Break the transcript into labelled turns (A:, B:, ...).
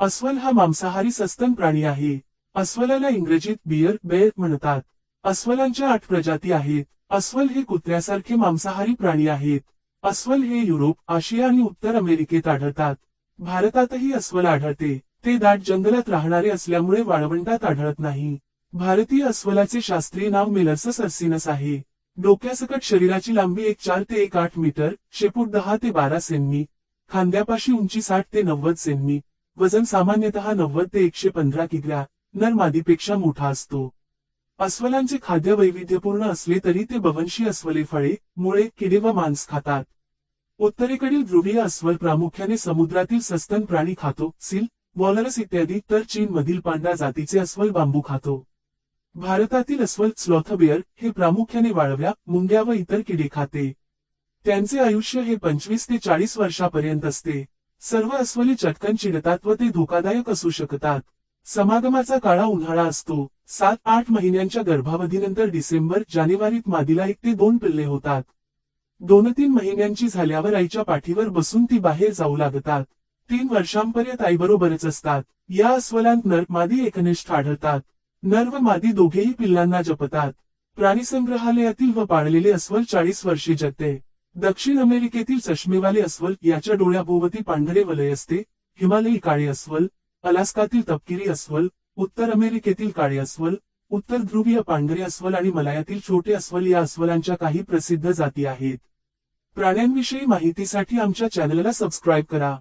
A: अस्वल हा मांसाहारी सस्तन प्राणी आहे. अस्वलाला इंग्रजीत बियर बेर म्हणतात. अस्वलांच्या आठ प्रजाती आहेत. अस्वल हे कुत्र्यासारखे मांसाहारी प्राणी आहेत. अस्वल हे युरोप आशिया आणि उत्तर अमेरिकेत आढळतात. भारतातही अस्वल आढळते. ते दाट जंगलात राहणारे असल्यामुळे वाळवंटात आढळत नाही. भारतीय अस्वलाचे शास्त्रीय नाव मेलर्सस अर्सिनस आहे. डोक्यासकट शरीराची लांबी एक चार ते एक आठ मीटर शेपूट दहा ते बारा सेंमी खांद्यापाशी उंची साठ ते नव्वद सेंमी वजन सामान्यतः नव्वद ते एकशे पंधरा किग्रा नर मादीपेक्षा मोठा असतो. अस्वलांचे खाद्य वैविध्यपूर्ण असले तरी ते बवंशी अस्वले फळे मुळे किडे व मांस खातात. उत्तरेकडील ध्रुवीय अस्वल प्रामुख्याने समुद्रातील सस्तन प्राणी खातो सील वॉलरस इत्यादी तर चीनमधील पांडा जातीचे अस्वल बांबू खातो. भारतातील अस्वल स्लॉथबिअर हे प्रामुख्याने वाळव्या मुंग्या व इतर किडे खाते. त्यांचे आयुष्य हे पंचवीस ते चाळीस वर्षापर्यंत असते. सर्व अस्वली चटकन चिडतात व ते धोकादायक असू शकतात. समागमाचा काळा उन्हाळा असतो. सात आठ महिन्यांच्या गर्भावधीनंतर डिसेंबर जानेवारीत मादीला एक ते दोन पिल्ले होतात. दोन तीन महिन्यांची झाल्यावर आईच्या पाठीवर बसून ती बाहेर जाऊ लागतात. तीन वर्षांपर्यंत आईबरोबरच असतात. या अस्वलांत नर मादी एकनिष्ठ आढळतात. नर व मादी दोघेही पिल्लांना जपतात. प्राणीसंग्रहालयातील व पाळलेले अस्वल चाळीस वर्षे जगते. दक्षिण अमेरिकेतील चष्मेवाले अस्वल याच्या डोळ्याभोवती पांढरे वलय असते हिमालयी काळे अस्वल अलास्कातील तपकिरी अस्वल उत्तर अमेरिकेतील काळे अस्वल उत्तर ध्रुवीय पांढरे अस्वल आणि मलायातील छोटे अस्वल या अस्वलांच्या काही प्रसिद्ध जाती आहेत. प्राण्यांविषयी माहितीसाठी आमच्या चॅनलला सबस्क्राईब करा.